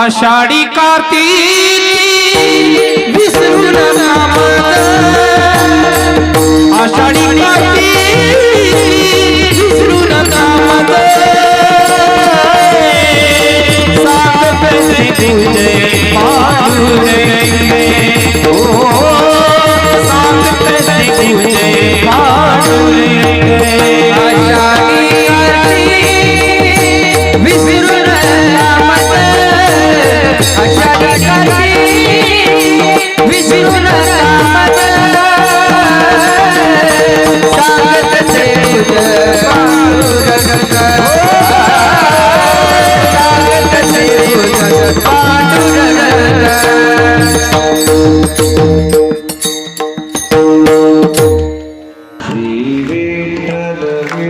आषाढी कार्ती विसरून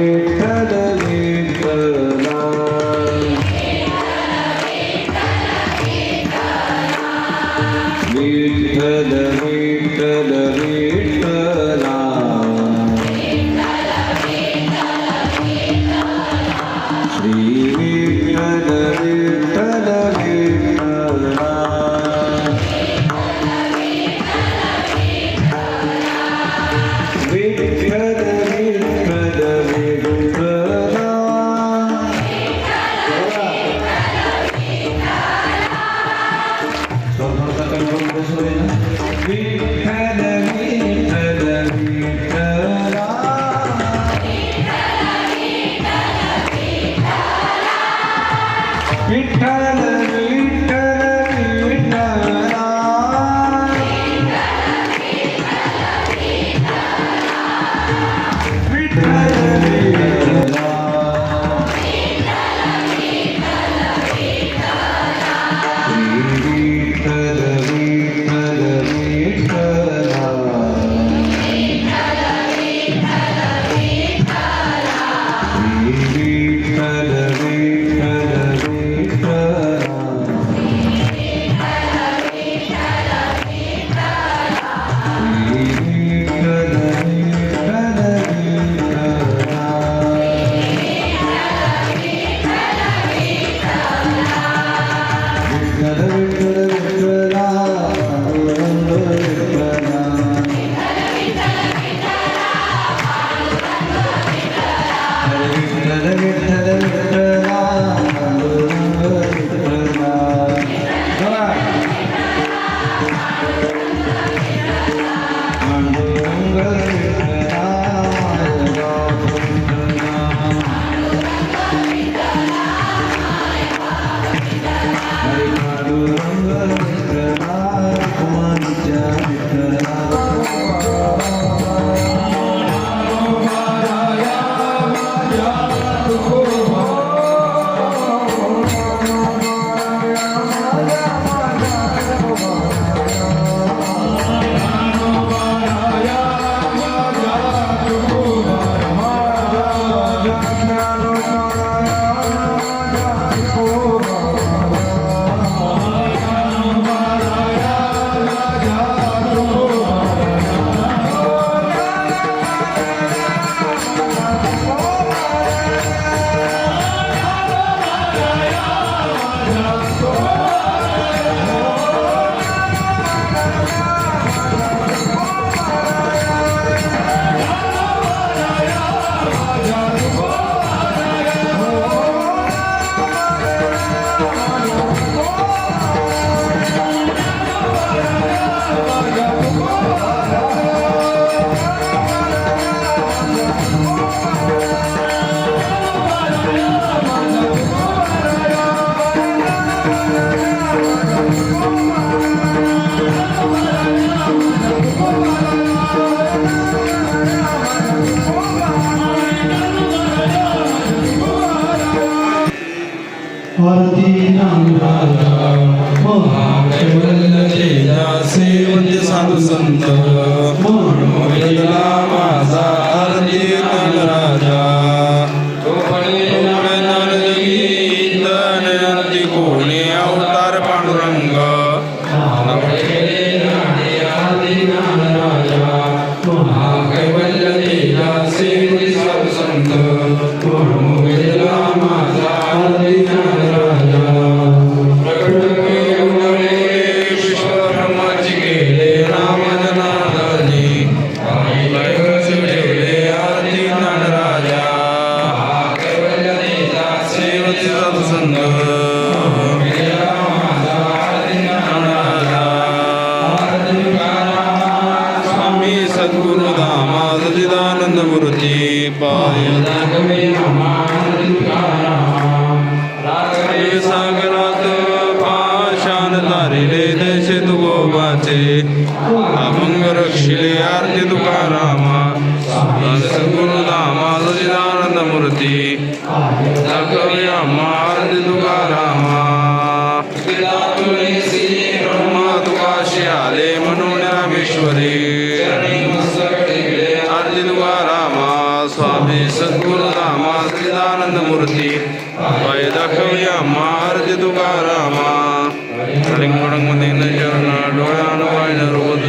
Amen. Bir tane de संत म्हणूया माझा अर्जित राजा. तो पण गीत कोणी अवतार सद्गुरु दामा सचिदानंद मूर्ती पाय सागरात पाषाण तारिले देशे तुकोबाचे अभंग रक्षिले आरती तुकारामा सद्गुरु दामा सचिदानंद मूर्ती दाखवे आम्हा आरती तुकारामा નથી ભાઈ દાખવ્યા માર્જ તુકારામાં. કળિંગ કળંગ મદીને ચરણ ડોળાનું વાય રોજ